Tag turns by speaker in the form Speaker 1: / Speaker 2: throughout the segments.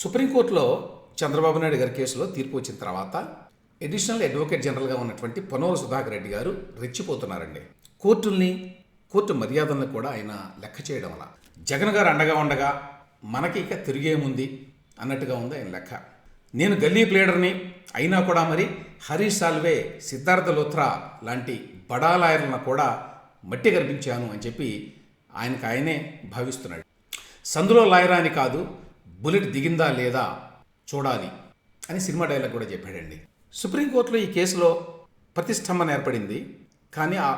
Speaker 1: సుప్రీంకోర్టులో చంద్రబాబు నాయుడు గారి కేసులో తీర్పు వచ్చిన తర్వాత అడిషనల్ అడ్వకేట్ జనరల్గా ఉన్నటువంటి పొన్నవల సుధాకర్ రెడ్డి గారు రెచ్చిపోతున్నారండి. కోర్టుల్ని కోర్టు మర్యాదలను కూడా ఆయన లెక్క చేయడం వల్ల. జగన్ గారు అండగా ఉండగా మనకి ఇక తిరిగేముంది అన్నట్టుగా ఉంది ఆయన లెక్క. నేను గల్లీ ప్లేడర్ని అయినా కూడా మరి హరీష్ సాల్వే సిద్ధార్థ లోత్రా లాంటి బడా లాయర్లను కూడా మట్టి కనిపించాను అని చెప్పి ఆయనకు ఆయనే భావిస్తున్నాడు. సందులో లాయరా అని కాదు బుల్లెట్ దిగిందా లేదా చూడాలి అని సినిమా డైలాగ్ కూడా చెప్పాడండి. సుప్రీంకోర్టులో ఈ కేసులో ప్రతిష్టంభన ఏర్పడింది. కానీ ఆ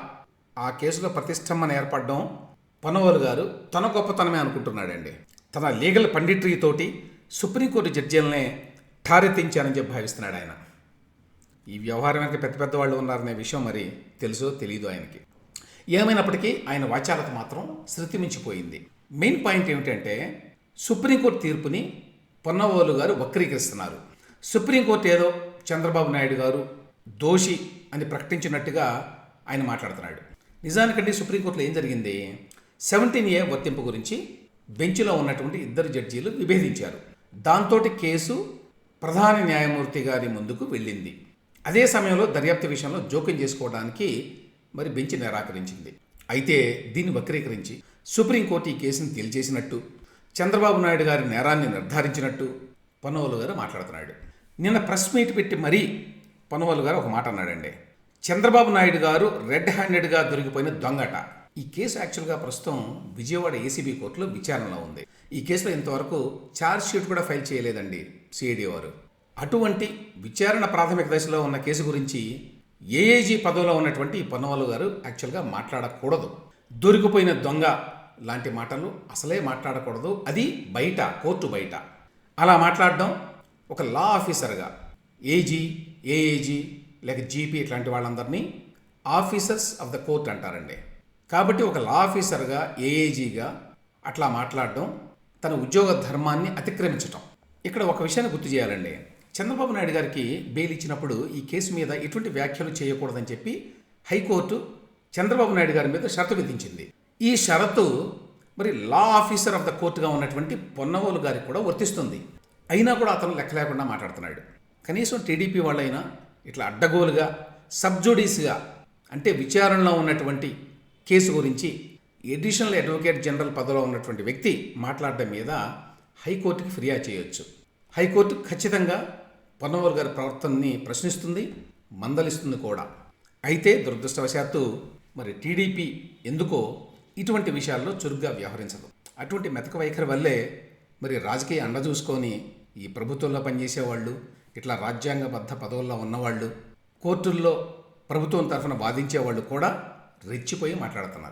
Speaker 1: ఆ కేసులో ప్రతిష్టంభన ఏర్పడడం పనవలు గారు తన గొప్పతనమే అనుకుంటున్నాడండి. తన లీగల్ పండిట్రీ తోటి సుప్రీంకోర్టు జడ్జీలనే ఠారెత్తించానని చెప్పి భావిస్తున్నాడు ఆయన. ఈ వ్యవహారం వెనక పెద్ద పెద్ద వాళ్ళు ఉన్నారనే విషయం మరి తెలుసో తెలియదు ఆయనకి. ఏమైనప్పటికీ ఆయన వాచాలత మాత్రం శృతి మించిపోయింది మెయిన్ పాయింట్ ఏమిటంటే సుప్రీంకోర్టు తీర్పుని పొన్నవోలు గారు వక్రీకరిస్తున్నారు. సుప్రీంకోర్టు ఏదో చంద్రబాబు నాయుడు గారు దోషి అని ప్రకటించినట్టుగా ఆయన మాట్లాడుతున్నాడు. నిజానికంటే సుప్రీంకోర్టులో ఏం జరిగింది? సెవెంటీన్ ఏ వర్తింపు గురించి బెంచ్లో ఉన్నటువంటి ఇద్దరు జడ్జీలు విభేదించారు. దాంతో కేసు ప్రధాన న్యాయమూర్తి గారి ముందుకు వెళ్ళింది. అదే సమయంలో దర్యాప్తు విషయంలో జోక్యం చేసుకోవడానికి మరి బెంచ్ నిరాకరించింది. అయితే దీన్ని వక్రీకరించి సుప్రీంకోర్టు ఈ కేసును తేల్చేసినట్టు చంద్రబాబు నాయుడు గారి నేరాన్ని నిర్ధారించినట్టు పొన్నవలు గారు మాట్లాడుతున్నాడు. నిన్న ప్రెస్ మీట్ పెట్టి మరీ పొన్నవలు గారు ఒక మాట అన్నాడండి. చంద్రబాబు నాయుడు గారు రెడ్ హ్యాండెడ్గా దొరికిపోయిన దొంగట. ఈ కేసు యాక్చువల్గా ప్రస్తుతం విజయవాడ ఏసీబీ కోర్టులో విచారణలో ఉంది. ఈ కేసులో ఇంతవరకు ఛార్జ్ షీట్ కూడా ఫైల్ చేయలేదండి సిఐడి వారు. అటువంటి విచారణ ప్రాథమిక దశలో ఉన్న కేసు గురించి ఏఏజీ పదవిలో ఉన్నటువంటి ఈ పొన్నవలు గారు యాక్చువల్గా మాట్లాడకూడదు. దొరికిపోయిన దొంగ లాంటి మాటలు అసలే మాట్లాడకూడదు. అది బయట కోర్టు బయట. అలా మాట్లాడడం ఒక లా ఆఫీసర్గా ఏజీ ఏఏజీ లేక జీపీ ఇట్లాంటి వాళ్ళందరినీ ఆఫీసర్స్ ఆఫ్ ద కోర్ట్ అంటారండి. కాబట్టి ఒక లా ఆఫీసర్గా ఏఏజీగా అట్లా మాట్లాడడం తన ఉద్యోగ ధర్మాన్ని అతిక్రమించటం. ఇక్కడ ఒక విషయాన్ని గుర్తు చేయాలండి. చంద్రబాబు నాయుడు గారికి బెయిల్ ఇచ్చినప్పుడు ఈ కేసు మీద ఎటువంటి వ్యాఖ్యలు చేయకూడదని చెప్పి హైకోర్టు చంద్రబాబు నాయుడు గారి మీద షరతు విధించింది. ఈ షరతు మరి లా ఆఫీసర్ ఆఫ్ ద కోర్టుగా ఉన్నటువంటి పొన్నవోలు గారికి కూడా వర్తిస్తుంది. అయినా కూడా అతను లెక్క లేకుండా మాట్లాడుతున్నాడు. కనీసం టీడీపీ వాళ్ళైనా ఇట్లా అడ్డగోలుగా సబ్జుడీస్గా అంటే విచారణలో ఉన్నటువంటి కేసు గురించి ఎడిషనల్ అడ్వకేట్ జనరల్ పదవిలో ఉన్నటువంటి వ్యక్తి మాట్లాడడం మీద హైకోర్టుకి ఫిర్యాదు చేయొచ్చు. హైకోర్టు ఖచ్చితంగా పొన్నవోలు గారి ప్రవర్తనని ప్రశ్నిస్తుంది మందలిస్తుంది కూడా. అయితే దురదృష్టవశాత్తు మరి టీడీపీ ఎందుకో ఇటువంటి విషయాల్లో చురుగ్గా వ్యవహరించదు. అటువంటి మెతక వైఖరి వల్లే మరి రాజకీయ అండ చూసుకొని ఈ ప్రభుత్వంలో పనిచేసేవాళ్ళు ఇట్లా రాజ్యాంగబద్ధ పదవుల్లో ఉన్నవాళ్ళు కోర్టుల్లో ప్రభుత్వం తరఫున వాదించేవాళ్ళు కూడా రెచ్చిపోయి మాట్లాడుతున్నారు.